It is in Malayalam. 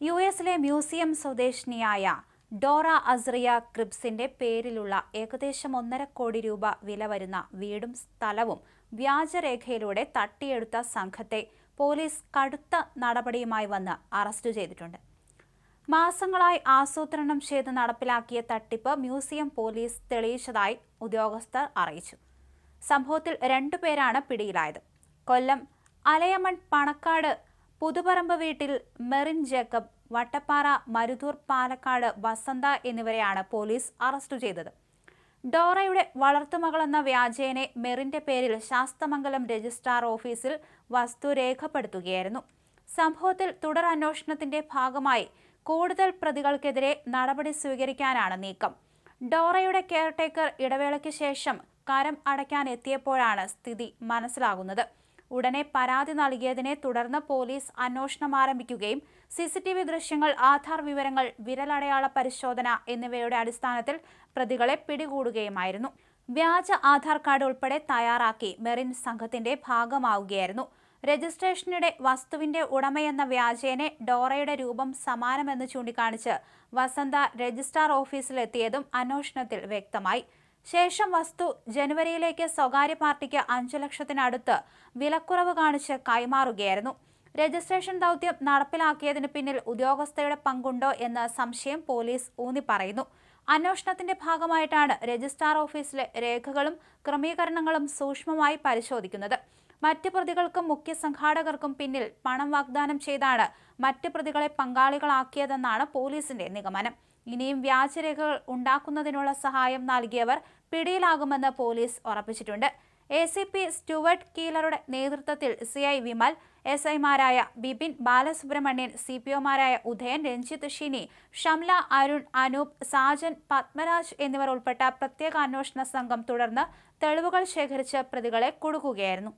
യു എസിലെ മ്യൂസിയം സ്വദേശിനിയായ ഡോറ അസ്രിയ ക്രിബ്സിന്റെ പേരിലുള്ള ഏകദേശം ഒന്നര കോടി രൂപ വില വരുന്ന വീടും സ്ഥലവും വ്യാജരേഖയിലൂടെ തട്ടിയെടുത്ത സംഘത്തെ പോലീസ് കടുത്ത നടപടിയുമായി വന്ന് അറസ്റ്റ് ചെയ്തിട്ടുണ്ട്. മാസങ്ങളായി ആസൂത്രണം ചെയ്ത് നടപ്പിലാക്കിയ തട്ടിപ്പ് മ്യൂസിയം പോലീസ് തെളിയിച്ചതായി ഉദ്യോഗസ്ഥർ അറിയിച്ചു. സംഭവത്തിൽ രണ്ടുപേരാണ് പിടിയിലായത്. കൊല്ലം അലയമൺ പണക്കാട് പുതുപറമ്പ് വീട്ടിൽ മെറിൻ ജേക്കബ് വട്ടപ്പാറ മരുതൂർ പാലക്കാട് വസന്ത എന്നിവരെയാണ് പോലീസ് അറസ്റ്റ് ചെയ്തത്. ഡോറയുടെ വളർത്തുമകളെന്ന വ്യാജേനെ മെറിന്റെ പേരിൽ ശാസ്തമംഗലം രജിസ്ട്രാർ ഓഫീസിൽ വസ്തു രേഖപ്പെടുത്തുകയായിരുന്നു. സംഭവത്തിൽ തുടർ അന്വേഷണത്തിന്റെ ഭാഗമായി കൂടുതൽ പ്രതികൾക്കെതിരെ നടപടി സ്വീകരിക്കാനാണ് നീക്കം. ഡോറയുടെ കെയർടേക്കർ ഇടവേളയ്ക്ക് ശേഷം കരം അടയ്ക്കാൻ എത്തിയപ്പോഴാണ് സ്ഥിതി മനസ്സിലാകുന്നത്. ഉടനെ പരാതി നൽകിയതിനെ തുടർന്ന് പോലീസ് അന്വേഷണം ആരംഭിക്കുകയും സിസിടിവി ദൃശ്യങ്ങൾ ആധാർ വിവരങ്ങൾ വിരലടയാള പരിശോധന എന്നിവയുടെ അടിസ്ഥാനത്തിൽ പ്രതികളെ പിടികൂടുകയുമായിരുന്നു. വ്യാജ ആധാർ കാർഡ് ഉൾപ്പെടെ തയ്യാറാക്കി മെറിൻ സംഘത്തിന്റെ ഭാഗമാവുകയായിരുന്നു. രജിസ്ട്രേഷനിടെ വസ്തുവിന്റെ ഉടമയെന്ന വ്യാജേനെ ഡോറയുടെ രൂപം സമാനമെന്ന് ചൂണ്ടിക്കാണിച്ച് വസന്ത രജിസ്ട്രാർ ഓഫീസിലെത്തിയതും അന്വേഷണത്തിൽ വ്യക്തമായി. ശേഷം വസ്തു ജനുവരിയിലേക്ക് സ്വകാര്യ പാർട്ടിക്ക് അഞ്ചു ലക്ഷത്തിനടുത്ത് വിലക്കുറവ് കാണിച്ച് കൈമാറുകയായിരുന്നു. രജിസ്ട്രേഷൻ ദൗത്യം നടപ്പിലാക്കിയതിന് പിന്നിൽ ഉദ്യോഗസ്ഥയുടെ പങ്കുണ്ടോ എന്ന സംശയം പോലീസ് ഊന്നി പറയുന്നു. അന്വേഷണത്തിന്റെ ഭാഗമായിട്ടാണ് രജിസ്ട്രാർ ഓഫീസിലെ രേഖകളും ക്രമീകരണങ്ങളും സൂക്ഷ്മമായി പരിശോധിക്കുന്നത്. മറ്റ് പ്രതികൾക്കും മുഖ്യ സംഘാടകർക്കും പിന്നിൽ പണം വാഗ്ദാനം ചെയ്താണ് മറ്റ് പ്രതികളെ പങ്കാളികളാക്കിയതെന്നാണ് പോലീസിന്റെ നിഗമനം. ഇനിയും വ്യാജരേഖകൾ ഉണ്ടാക്കുന്നതിനുള്ള സഹായം നൽകിയവർ പിടിയിലാകുമെന്ന് പോലീസ് ഉറപ്പിച്ചിട്ടുണ്ട്. എ സി പി സ്റ്റുവർട്ട് കീലറുടെ നേതൃത്വത്തിൽ സി ഐ വിമൽ എസ് ഐമാരായ ബിപിൻ ബാലസുബ്രഹ്മണ്യൻ സി പി ഒമാരായ ഉദയൻ രഞ്ജിത്ത് ഷിനി ഷംല അരുൺ അനൂപ് സാജൻ പത്മരാജ് എന്നിവർ ഉൾപ്പെട്ട പ്രത്യേക അന്വേഷണ സംഘം തുടർന്ന് തെളിവുകൾ ശേഖരിച്ച് പ്രതികളെ കുടുക്കുകയായിരുന്നു.